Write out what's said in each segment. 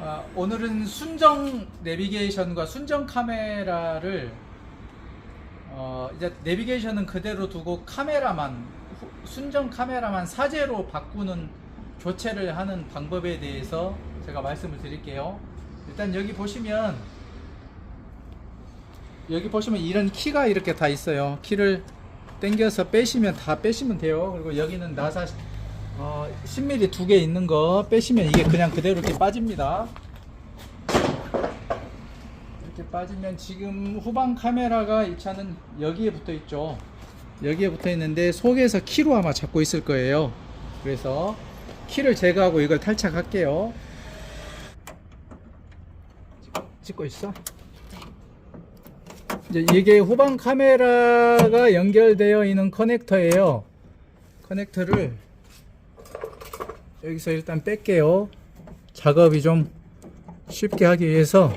어, 오늘은 순정 내비게이션과 순정 카메라를 어, 이제 내비게이션은 그대로 두고 카메라만 후- 순정 카메라만 사제로 바꾸는 교체를 하는 방법에 대해서 제가 말씀을 드릴게요. 일단 여기 보시면 여기 보시면 이런 키가 이렇게 다 있어요. 키를 당겨서 빼시면 다 빼시면 돼요. 그리고 여기는 나사 어, 10mm 두 개 있는 거 빼시면 이게 그냥 그대로 이렇게 빠집니다. 이렇게 빠지면 지금 후방 카메라가 이 차는 여기에 붙어 있죠. 여기에 붙어 있는데 속에서 키로 아마 잡고 있을 거예요. 그래서 키를 제거하고 이걸 탈착할게요. 찍- 찍고 있어? 이제 이게 후방 카메라가 연결되어 있는 커넥터예요. 커넥터를 여기서 일단 뺄게요. 작업이 좀 쉽게 하기 위해서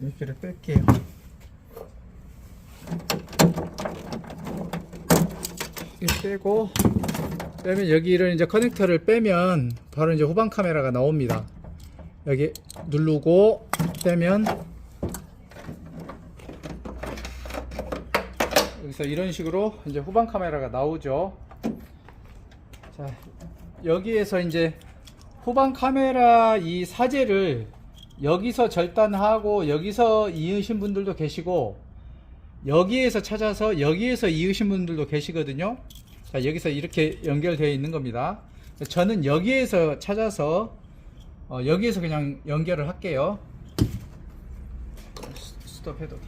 이렇게를 뺄게요. 이렇게 빼고 빼면 여기를 이제 커넥터를 빼면 바로 이제 후방 카메라가 나옵니다. 여기 누르고 빼면 여기서 이런 식으로 이제 후방 카메라가 나오죠. 자, 여기에서 이제 후방 카메라 이 사제를 여기서 절단하고 여기서 이으신 분들도 계시고 여기에서 찾아서 여기에서 이으신 분들도 계시거든요. 자, 여기서 이렇게 연결되어 있는 겁니다. 저는 여기에서 찾아서 어, 여기에서 그냥 연결을 할게요. 스톱해도 돼.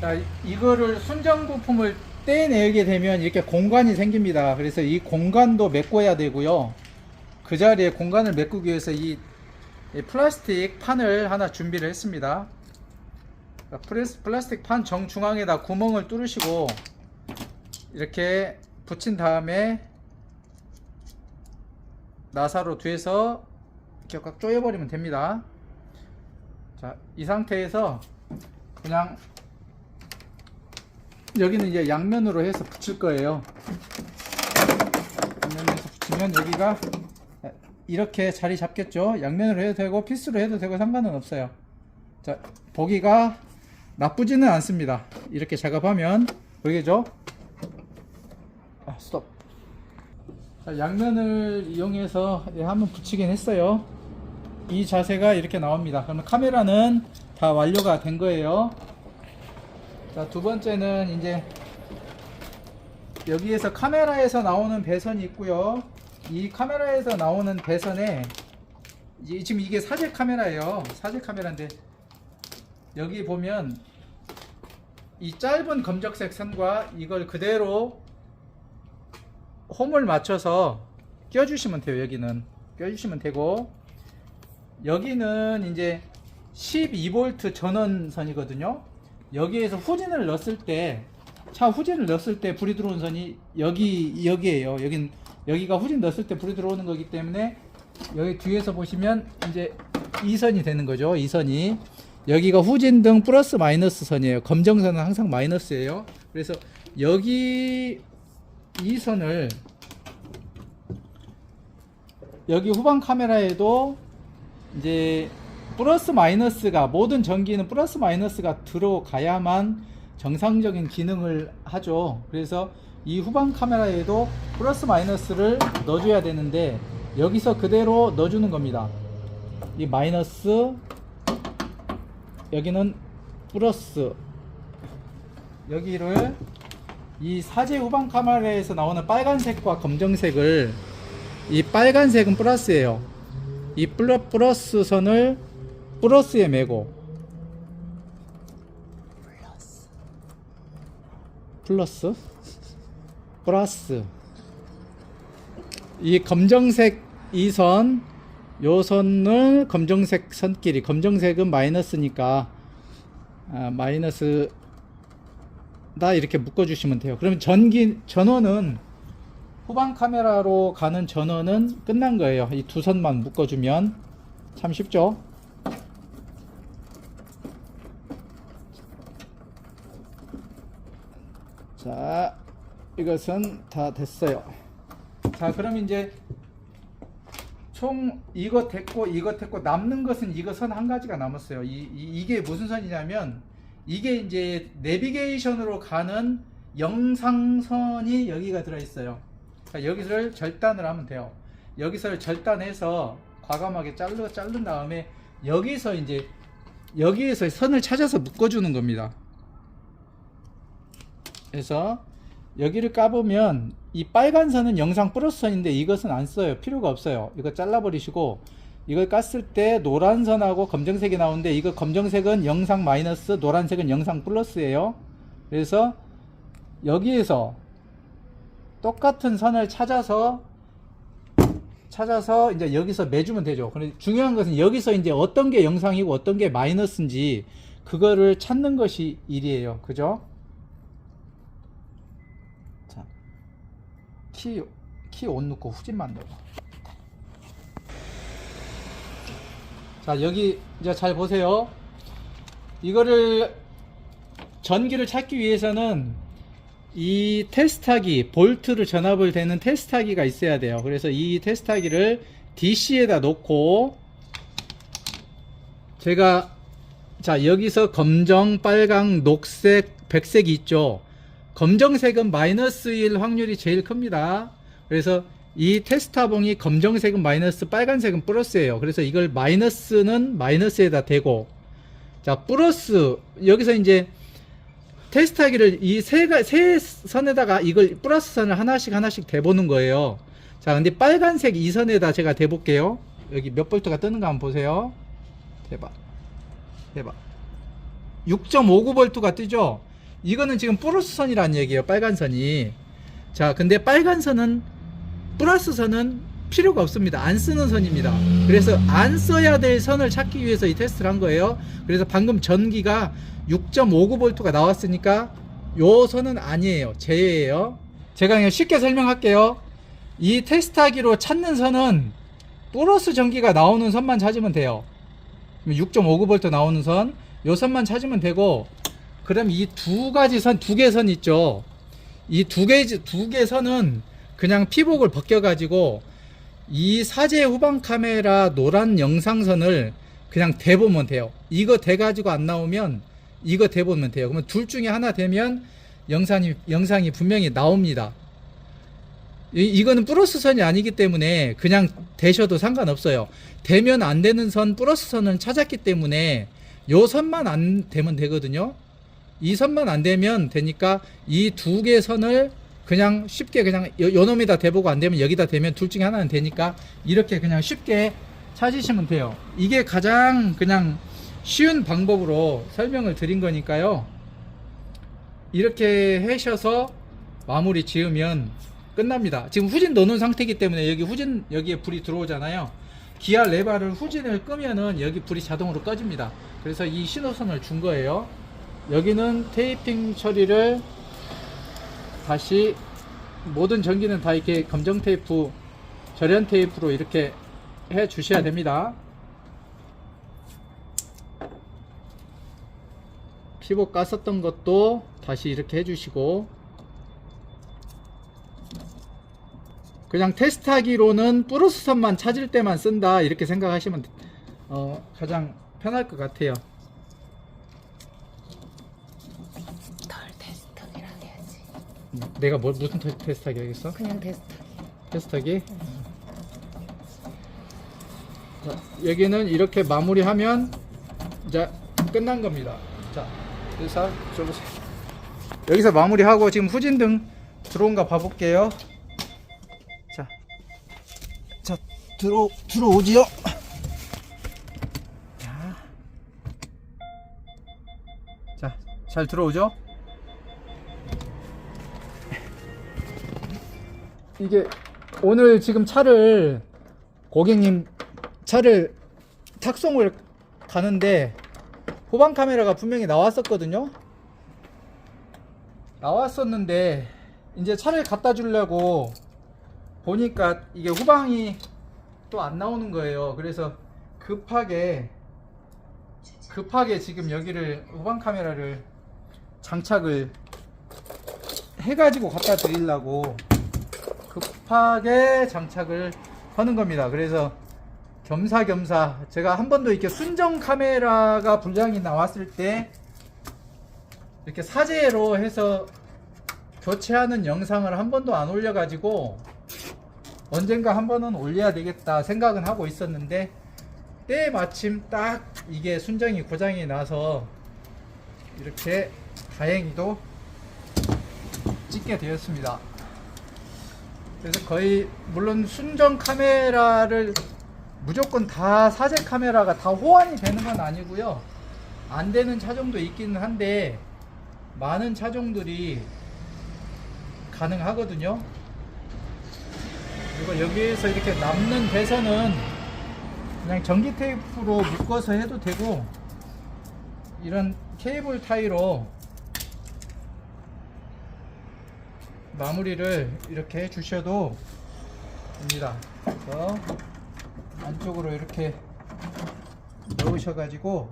자, 이거를 순정 부품을 떼내게 되면 이렇게 공간이 생깁니다. 그래서 이 공간도 메꿔야 되고요. 그 자리에 공간을 메꾸기 위해서 이, 이 플라스틱 판을 하나 준비를 했습니다. 자, 프레스- 플라스틱 판 정중앙에다 구멍을 뚫으시고 이렇게 붙인 다음에 나사로 뒤에서 꽉 조여버리면 됩니다. 자, 이 상태에서 그냥 여기는 이제 양면으로 해서 붙일 거예요. 양면에서 붙이면 여기가 이렇게 자리 잡겠죠. 양면으로 해도 되고 피스로 해도 되고 상관은 없어요. 자, 보기가 나쁘지는 않습니다. 이렇게 작업하면 보이겠죠? 아, 스톱. 자, 양면을 이용해서 예, 한번 붙이긴 했어요. 이 자세가 이렇게 나옵니다. 그러면 카메라는 다 완료가 된 거예요. 자, 두 번째는 이제 여기에서 카메라에서 나오는 배선이 있고요. 이 카메라에서 나오는 배선에 이- 지금 이게 사제 카메라예요. 사제 카메라인데 여기 보면 이 짧은 검정색 선과 이걸 그대로 홈을 맞춰서 껴주시면 돼요. 여기는 껴주시면 되고 여기는 이제 12V 전원선이거든요. 여기에서 후진을 넣었을 때, 차 후진을 넣었을 때 불이 들어오는 선이 여기, 여기에요. 여긴, 여기가 후진 넣었을 때 불이 들어오는 거기 때문에 여기 뒤에서 보시면 이제 이 선이 되는 거죠. 이 선이. 여기가 후진 등 플러스 마이너스 선이에요. 검정선은 항상 마이너스예요. 그래서 여기 이 선을 여기 후방 카메라에도 이제 플러스 마이너스가 모든 전기는 플러스 마이너스가 들어가야만 정상적인 기능을 하죠. 그래서 이 후방 카메라에도 플러스 마이너스를 넣어줘야 되는데 여기서 그대로 넣어주는 겁니다. 이 마이너스 여기는 플러스 여기를 이 사제 후방 카메라에서 나오는 빨간색과 검정색을 이 빨간색은 플러스예요. 이 플러, 플러스 선을 플러스에 매고 플러스 플러스 이 검정색 이 선, 요 선을 검정색 선끼리 검정색은 마이너스니까 아, 마이너스다 이렇게 묶어 주시면 돼요. 그러면 전기 전원은 후방 카메라로 가는 전원은 끝난 거예요. 이 두 선만 묶어 주면 참 쉽죠? 자, 이것은 다 됐어요. 자, 그럼 이제 총 이것 했고 이것 했고 남는 것은 선한 가지가 남았어요. 이, 이, 게 무슨 선이냐면 이게 이제 내비게이션으로 가는 영상선이 여기가 들어 있어요. 그러니까 여기서를 절단을 하면 돼요. 여기서 절단해서 과감하게 자르 자른 다음에 여기서 이제 여기에서 선을 찾아서 묶어주는 겁니다. 그래서 여기를 까보면 이 빨간 선은 영상 플러스 선인데 이것은 안 써요. 필요가 없어요. 이거 잘라버리시고 이걸 깠을 때 노란 선하고 검정색이 나오는데 이거 검정색은 영상 마이너스 노란색은 영상 플러스예요. 그래서 여기에서 똑같은 선을 찾아서 찾아서 이제 여기서 매주면 되죠. 근데 중요한 것은 여기서 이제 어떤 게 영상이고 어떤 게 마이너스인지 그거를 찾는 것이 일이에요. 그죠? 키, 키 온 넣고 후진만 넣어. 자, 여기 이제 잘 보세요. 이거를 전기를 찾기 위해서는 이 테스트하기, 볼트를 전압을 대는 테스트하기가 있어야 돼요. 그래서 이 테스트하기를 DC에다 놓고 제가 자 여기서 검정, 빨강, 녹색, 백색이 있죠. 검정색은 마이너스 1 확률이 제일 큽니다. 그래서 이 테스타봉이 검정색은 마이너스, 빨간색은 플러스예요. 그래서 이걸 마이너스는 마이너스에다 대고 자 플러스 여기서 이제 테스트하기를 이세 세 선에다가 이걸 플러스 선을 하나씩 하나씩 대보는 거예요. 자, 근데 빨간색 이 선에다 제가 대볼게요. 여기 몇 볼트가 뜨는가 한번 보세요. 대박. 대박. 6.59볼트가 뜨죠? 이거는 지금 플러스 선이라는 얘기예요. 빨간 선이. 자, 근데 빨간 선은 플러스 선은 필요가 없습니다. 안 쓰는 선입니다. 그래서 안 써야 될 선을 찾기 위해서 이 테스트를 한 거예요. 그래서 방금 전기가 6.59V가 나왔으니까 요 선은 아니에요. 제외예요. 제가 그냥 쉽게 설명할게요. 이 테스트하기로 찾는 선은 플러스 전기가 나오는 선만 찾으면 돼요. 6.59V 나오는 선, 요 선만 찾으면 되고, 그럼 이 두 가지 선, 두 개 선 있죠. 이 두 개, 두 개 선은 그냥 피복을 벗겨가지고, 이 사제 후방 카메라 노란 영상선을 그냥 대보면 돼요. 이거 대가지고 안 나오면 이거 대보면 돼요. 그러면 둘 중에 하나 되면 영상이, 영상이 분명히 나옵니다. 이, 이거는 플러스 선이 아니기 때문에 그냥 대셔도 상관없어요. 되면 안 되는 선, 플러스 선은 찾았기 때문에 요 선만 안 되면 되거든요. 이 선만 안 되면 되니까 이 두 개 선을 그냥 쉽게 그냥 요, 요 놈에다 대보고 안 되면 여기다 대면 둘 중에 하나는 되니까 이렇게 그냥 쉽게 찾으시면 돼요. 이게 가장 그냥 쉬운 방법으로 설명을 드린 거니까요. 이렇게 하셔서 마무리 지으면 끝납니다. 지금 후진 넣는 상태이기 때문에 여기 후진 여기에 불이 들어오잖아요. 기아 레바를 후진을 끄면은 여기 불이 자동으로 꺼집니다. 그래서 이 신호선을 준 거예요. 여기는 테이핑 처리를 다시 모든 전기는 다 이렇게 검정 테이프, 절연 테이프로 이렇게 해 주셔야 됩니다. 피복 깠었던 것도 다시 이렇게 해주시고 그냥 테스트하기로는 플러스 선만 찾을 때만 쓴다 이렇게 생각하시면 어, 가장 편할 것 같아요. 덜 테스트기라 해야지. 내가 뭐, 무슨 테- 테스트하기 하겠어? 그냥 테스트. 테스트하기. 자, 여기는 이렇게 마무리하면 이제 끝난 겁니다. 자, 그래서 줘보세요. 여기서 마무리하고 지금 후진등 들어온가 봐볼게요. 자, 자 들어 들어오지요. 자, 자, 잘 들어오죠? 이게 오늘 지금 차를 고객님 차를 탁송을 가는데 후방 카메라가 분명히 나왔었거든요. 나왔었는데 이제 차를 갖다 주려고 보니까 이게 후방이 또 안 나오는 거예요. 그래서 급하게 급하게 지금 여기를 후방 카메라를 장착을 해가지고 갖다 드리려고 급하게 장착을 하는 겁니다. 그래서 겸사겸사 제가 한 번도 이렇게 순정 카메라가 불량이 나왔을 때 이렇게 사제로 해서 교체하는 영상을 한 번도 안 올려가지고 언젠가 한 번은 올려야 되겠다 생각은 하고 있었는데 때 마침 딱 이게 순정이 고장이 나서 이렇게 다행히도 찍게 되었습니다. 그래서 거의 물론 순정 카메라를 무조건 다 사제 카메라가 다 호환이 되는 건 아니고요. 안 되는 차종도 있기는 한데 많은 차종들이 가능하거든요. 그리고 여기에서 이렇게 남는 배선은 그냥 전기 테이프로 묶어서 해도 되고 이런 케이블 타이로 마무리를 이렇게 해 주셔도 됩니다. 그래서 안쪽으로 이렇게 넣으셔 가지고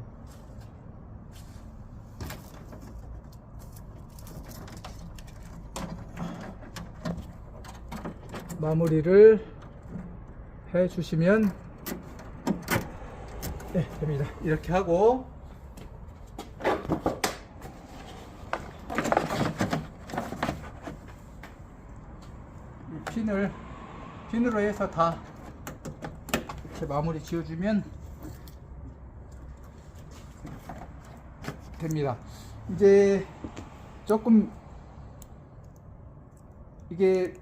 마무리를 해 주시면 네, 됩니다. 이렇게 하고 핀을 핀으로 해서 다 이렇게 마무리 지어주면 됩니다. 이제 조금 이게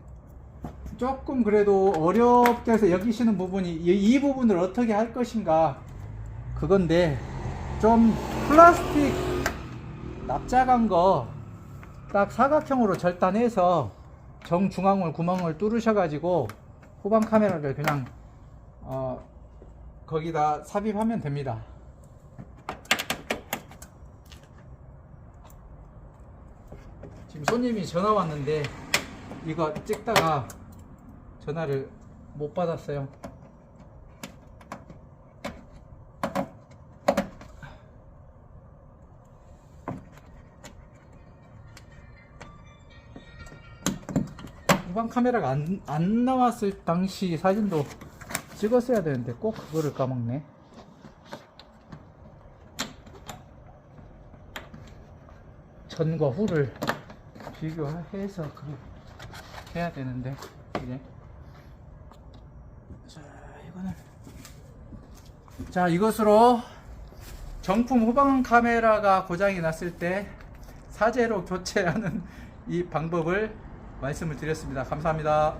조금 그래도 어렵게 해서 여기시는 부분이 이, 이 부분을 어떻게 할 것인가 그건데 좀 플라스틱 납작한 거 딱 사각형으로 절단해서 정중앙을 구멍을 뚫으셔 가지고 후방 카메라를 그냥 어 거기다 삽입하면 됩니다. 지금 손님이 전화 왔는데 이거 찍다가 전화를 못 받았어요. 카메라가 안, 안 나왔을 당시 사진도 찍었어야 되는데 꼭 그거를 까먹네. 전과 후를 비교해서 해야 되는데 이게 자 이거는 자 이것으로 정품 후방 카메라가 고장이 났을 때 사제로 교체하는 이 방법을 말씀을 드렸습니다. 감사합니다.